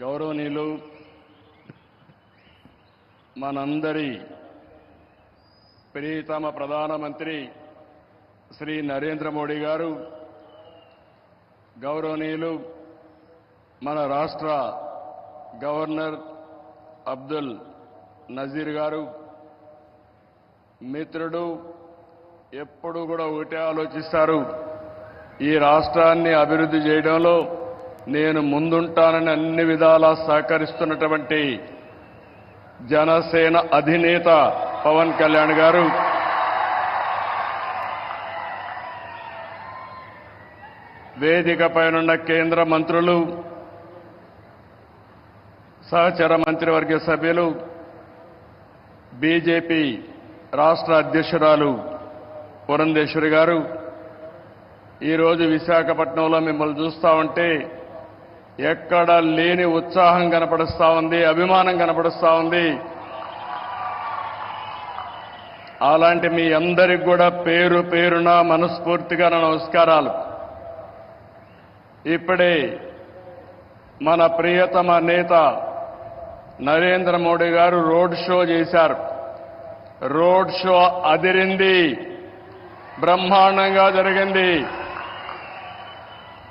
గౌరవనీయులు మనందరి ప్రియతమ ప్రధానమంత్రి శ్రీ నరేంద్ర మోడీ గారు గౌరవనీయులు మన రాష్ట్ర గవర్నర్ అబ్దుల్ నజీర్ గారు మిత్రుడు ఎప్పుడు కూడా ఒకటే ఆలోచిస్తారు ఈ రాష్ట్రాన్ని అభివృద్ధి చేయడంలో నేను ముందుంటానని అన్ని విధాలా సహకరిస్తున్నటువంటి జనసేన అధినేత పవన్ కళ్యాణ్ గారు. వేదిక పైనున్న కేంద్ర మంత్రులు సహచర మంత్రివర్గ సభ్యులు బీజేపీ రాష్ట్ర అధ్యక్షురాలు పురంధేశ్వరి గారు. ఈరోజు విశాఖపట్నంలో మిమ్మల్ని చూస్తా ఉంటే ఎక్కడ లేని ఉత్సాహం కనపడుస్తా ఉంది అభిమానం కనపడుస్తా ఉంది. అలాంటి మీ అందరికి కూడా పేరు పేరున మనస్ఫూర్తిగా నా నమస్కారాలు. ఇప్పుడే మన ప్రియతమ నేత నరేంద్ర మోడీ గారు రోడ్ షో చేశారు. రోడ్ షో అదిరింది బ్రహ్మాండంగా జరిగింది.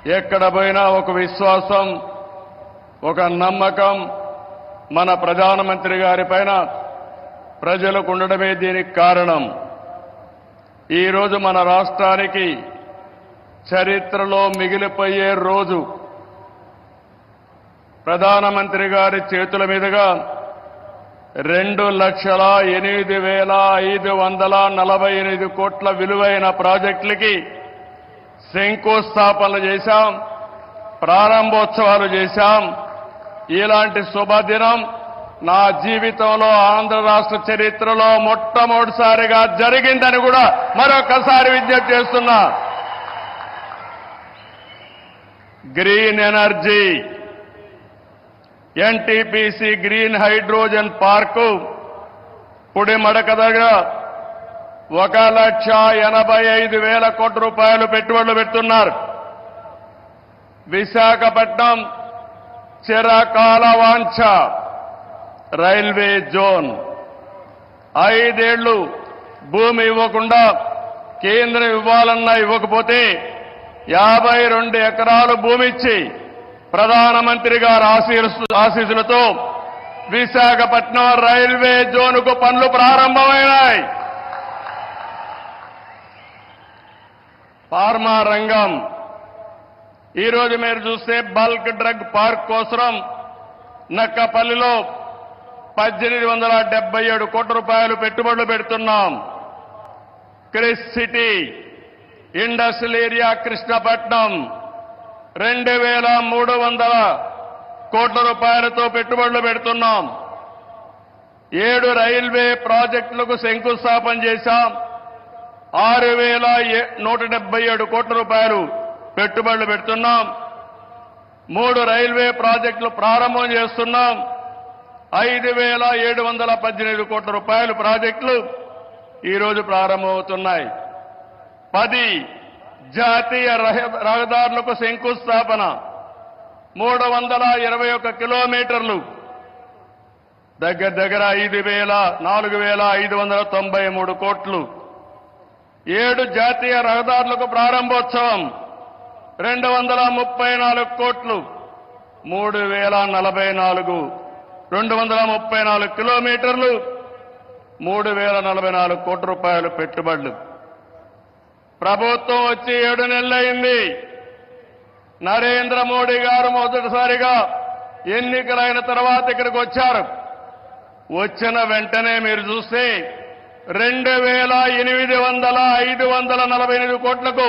ఎక్కడ పోయినా ఒక విశ్వాసం ఒక నమ్మకం మన ప్రధానమంత్రి గారి పైన ప్రజలకు ఉండడమే దీనికి కారణం. ఈరోజు మన రాష్ట్రానికి చరిత్రలో మిగిలిపోయే రోజు. ప్రధానమంత్రి గారి చేతుల మీదుగా రెండు లక్షల ఎనిమిది వేల ఐదు వందల నలభై ఎనిమిది కోట్ల విలువైన ప్రాజెక్టులకి శంకుస్థాపనలు చేశాం ప్రారంభోత్సవాలు చేశాం. ఇలాంటి శుభదినం నా జీవితంలో ఆంధ్ర రాష్ట్ర చరిత్రలో మొట్టమొదటిసారిగా జరిగిందని కూడా మరొకసారి విజ్ఞప్తి చేస్తున్నా. Green energy NTPC green hydrogen park Pudimadaka దగ్గర ఒక లక్ష ఎనభై ఐదు వేల కోట్ల రూపాయలు పెట్టుబడులు పెడుతున్నారు. విశాఖపట్నం చిరకాలవాంఛ రైల్వే జోన్. ఐదేళ్ళు భూమి ఇవ్వకుండా కేంద్రం ఇవ్వాలన్నా ఇవ్వకపోతే యాభై రెండు ఎకరాలు భూమి ఇచ్చి ప్రధానమంత్రి గారు ఆశీస్సులతో విశాఖపట్నం రైల్వే జోన్కు పనులు ప్రారంభమైనాయి. ఫార్మా రంగం. ఈరోజు మీరు చూస్తే బల్క్ డ్రగ్ పార్క్ కోసం నక్కపల్లిలో పద్దెనిమిది వందల డెబ్బై ఏడు కోట్ల రూపాయలు పెట్టుబడులు పెడుతున్నాం. Kris city industrial area Krishnapatnam రెండు వేల మూడు వందల కోట్ల రూపాయలతో పెట్టుబడులు పెడుతున్నాం. ఏడు రైల్వే ప్రాజెక్టులకు శంకుస్థాపన చేశాం. ఆరు వేల ఏ- నూట డెబ్బై ఏడు కోట్ల రూపాయలు పెట్టుబడులు పెడుతున్నాం. మూడు రైల్వే ప్రాజెక్టులు ప్రారంభం చేస్తున్నాం. ఐదు వేల ఏడు వందల పద్దెనిమిది కోట్ల రూపాయలు ప్రాజెక్టులు ఈరోజు ప్రారంభమవుతున్నాయి. పది జాతీయ రహ- రహదారులకు శంకుస్థాపన. మూడు వందల ఇరవై ఒక్క కిలోమీటర్లు. దగ్గర దగ్గర ఐదు వేల నాలుగు వేల ఐదు వందల తొంభై మూడు కోట్లు. ఏడు జాతీయ రహదారులకు ప్రారంభోత్సవం. రెండు వందల ముప్పై నాలుగు కోట్లు. మూడు వేల నలభై నాలుగు రెండు వందల ముప్పై నాలుగు కిలోమీటర్లు. మూడు వేల నలభై నాలుగు కోట్ల రూపాయలు పెట్టుబడులు. ప్రభుత్వం వచ్చి ఏడు నెలలైంది. నరేంద్ర మోడీ గారు మొదటిసారిగా ఎన్నికలైన తర్వాత ఇక్కడికి వచ్చారు. వచ్చిన వెంటనే మీరు చూస్తే రెండు వేల ఎనిమిది వందల ఐదు వందల నలభై ఎనిమిది కోట్లకు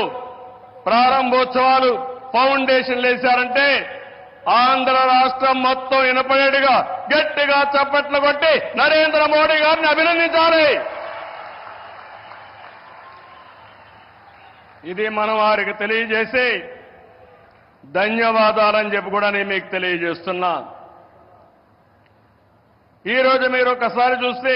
ప్రారంభోత్సవాలు ఫౌండేషన్ వేశారంటే ఆంధ్ర రాష్ట్రం మొత్తం వినపడేట్టుగా గట్టిగా చప్పట్లు కొట్టి నరేంద్ర మోడీ గారిని అభినందించాలి. ఇది మనం వారికి తెలియజేసి ధన్యవాదాలని చెప్పి కూడా నేను మీకు తెలియజేస్తున్నా. ఈరోజు మీరు ఒకసారి చూస్తే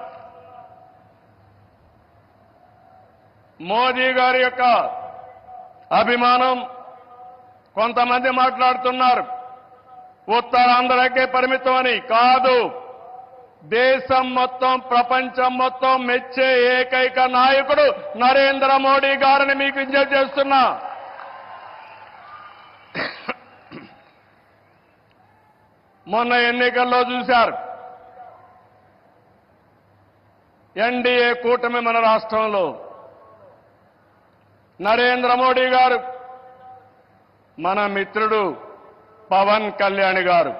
మోదీ గారి యొక్క అభిమానం కొంతమంది మాట్లాడుతున్నారు. ఉత్తరాంధ్రకే పరిమితం అని కాదు. దేశం మొత్తం ప్రపంచం మొత్తం మెచ్చే ఏకైక నాయకుడు నరేంద్ర మోడీ గారిని మీకు విజ్ఞప్తి చేస్తున్నా. మొన్న ఎన్నికల్లో చూశారు. ఎన్డీఏ కూటమి మన రాష్ట్రంలో నరేంద్ర మోడీ గారు మన మిత్రుడు పవన్ కళ్యాణ్ గారు.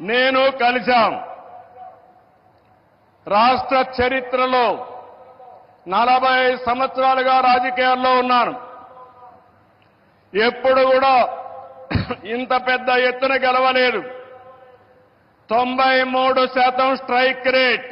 నేను కలిశాం. రాష్ట్ర చరిత్రలో నలభై సంవత్సరాలుగా రాజకీయాల్లో ఉన్నాను. ఎప్పుడు కూడా ఇంత పెద్ద ఎత్తున గెలవలేదు. తొంభై మూడు శాతం స్ట్రైక్ రేట్.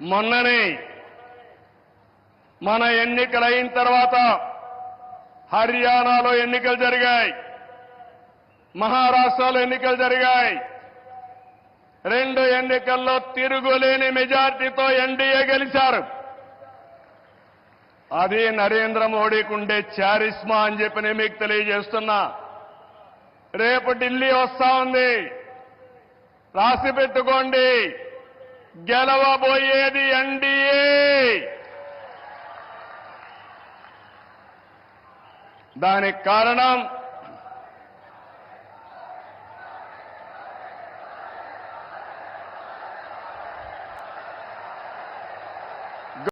మొన్ననే మన ఎన్నికలు అయిన తర్వాత హర్యానాలో ఎన్నికలు జరిగాయి. మహారాష్ట్రలో ఎన్నికలు జరిగాయి. రెండు ఎన్నికల్లో తిరుగులేని మెజార్టీతో ఎన్డీఏ గెలిచారు. అది నరేంద్ర మోడీకి ఉండే చారిస్మా అని చెప్పి నేను మీకు తెలియజేస్తున్నా. రేపు ఢిల్లీ వస్తా ఉంది. రాసి పెట్టుకోండి. గెలవబోయేది ఎన్డీఏ. దానికి కారణం